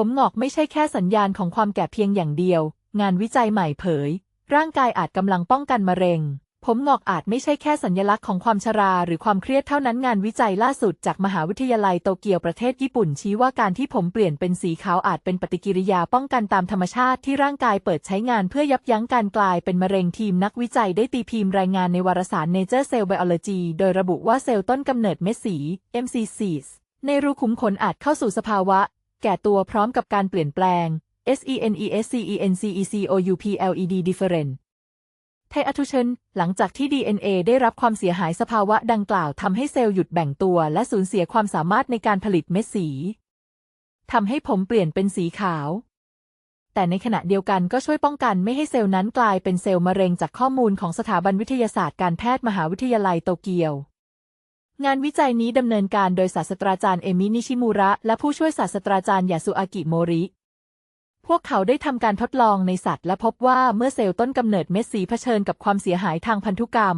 ผมงอกไม่ใช่แค่สัญญาณของความแก่เพียงอย่างเดียว งานวิจัยใหม่เผย ร่างกายอาจกำลังป้องกันมะเร็ง ผมงอกอาจไม่ใช่แค่สัญลักษณ์ของความชราหรือความเครียดเท่านั้นงานวิจัยล่าสุดจากมหาวิทยาลัยโตเกียวประเทศญี่ปุ่น ชี้ว่าการที่ผมเปลี่ยนเป็นสีขาวอาจเป็นปฏิกิริยาป้องกันตามธรรมชาติที่ร่างกายเปิดใช้งานเพื่อยับยั้งการกลายเป็นมะเร็งทีมนักวิจัยได้ตีพิมพ์รายงานในวารสาร Nature Cell Biology โดยระบุว่าเซลล์ต้นกำเนิดเม็ดสี MCCs ในรูขุมขนอาจเข้าสู่สภาวะ แก่ตัวพร้อมกับการเปลี่ยนแปลง SENESCENCECOUPLED different ไทอัทุชนหลังจากที่ DNA ได้รับความเสียหายสภาวะดังกล่าวทำให้เซลล์หยุดแบ่งตัวและสูญเสียความสามารถในการผลิตเม็ดสีทำให้ผมเปลี่ยนเป็นสีขาว แต่ในขณะเดียวกันก็ช่วยป้องกันไม่ให้เซลล์นั้นกลายเป็นเซลล์มะเร็งจากข้อมูลของสถาบันวิทยาศาสตร์การแพทย์มหาวิทยาลัยโตเกียว งานวิจัยนี้ดำเนินการโดยศาสตราจารย์เอมินิชิมูระ และผู้ช่วยศาสตราจารย์ยาสุอากิโมริ พวกเขาได้ทำการทดลองในสัตว์ และพบว่าเมื่อเซลล์ต้นกำเนิดเม็ดสีเผชิญกับความเสียหายทางพันธุกรรม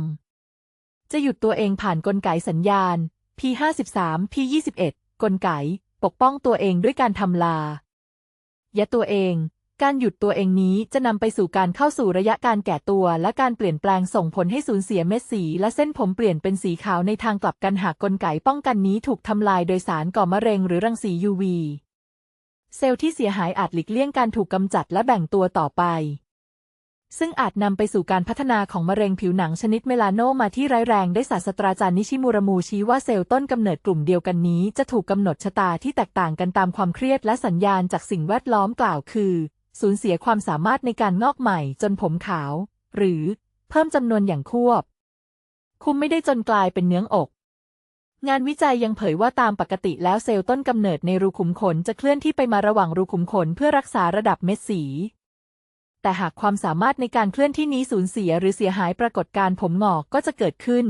จะหยุดตัวเองผ่านกลไกสัญญาณ P53 P21 กลไก ปกป้องตัวเองด้วยการทำลายะตัวเอง การหยุดตัวเองนี้จะนำไปสู่การเข้าสู่ระยะการแก่ตัว และการเปลี่ยนแปลงส่งผลให้สูญเสียเม็ดสี และเส้นผมเปลี่ยนเป็นสีขาวในทางกลับกันหากกลไกป้องกันนี้ถูกทำลายโดยสารก่อมะเร็งหรือรังสี UV เซลล์ที่เสียหายอาจหลีกเลี่ยงการถูกกำจัดและแบ่งตัวต่อไป ซึ่งอาจนำไปสู่การพัฒนาของมะเร็งผิวหนังชนิดเมลานโนมาที่ร้ายแรงได้ศาสตราจารย์นิชิมูรามูชี้ว่าเซลล์ต้นกำเนิดกลุ่มเดียวกันนี้ จะถูกกำหนดชะตาที่แตกต่างกันตามความเครียดและสัญญาณจากสิ่งแวดล้อมกล่าวคือ สูญเสียความสามารถในการงอกใหม่จนผมขาว หรือเพิ่มจำนวนอย่างควบ คุมไม่ได้จนกลายเป็นเนื้องอก งานวิจัยยังเผยว่าตามปกติแล้วเซลล์ต้นกำเนิดในรูขุมขนจะเคลื่อนที่ไปมาระหว่างรูขุมขนเพื่อรักษาระดับเม็ดสี แต่หากความสามารถในการเคลื่อนที่นี้สูญเสียหรือเสียหายปรากฏการผมหงอกก็จะเกิดขึ้น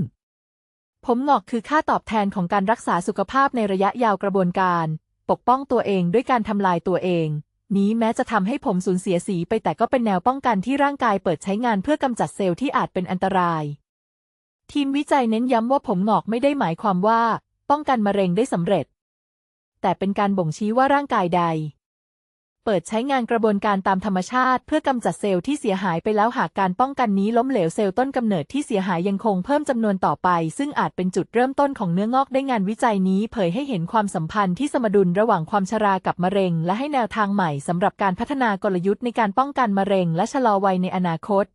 ผมหงอกคือค่าตอบแทนของการรักษาสุขภาพในระยะยาวกระบวนการ ปกป้องตัวเองด้วยการทำลายตัวเอง นี้แม้จะทำให้ผมสูญเสียสีไปแต่ก็เป็นแนวป้องกันที่ร่างกายเปิดใช้งานเพื่อกำจัดเซลล์ที่อาจเป็นอันตราย ทีมวิจัยเน้นย้ำว่าผมหงอกไม่ได้หมายความว่า ป้องกันมะเร็งได้สำเร็จ แต่เป็นการบ่งชี้ว่าร่างกายใด เปิดใช้งานกระบวนการตามธรรมชาติ เพื่อกำจัดเซลล์ที่เสียหายไปแล้วหากการป้องกันนี้ล้มเหลวเซลล์ต้นกำเนิดที่เสียหายยังคงเพิ่มจำนวนต่อไป ซึ่งอาจเป็นจุดเริ่มต้นของเนื้องอกได้งานวิจัยนี้ เผยให้เห็นความสัมพันธ์ที่สมดุลระหว่างความชรากับมะเร็ง และให้แนวทางใหม่สำหรับการพัฒนากลยุทธ์ในการป้องกันมะเร็ง และชะลอวัยในอนาคต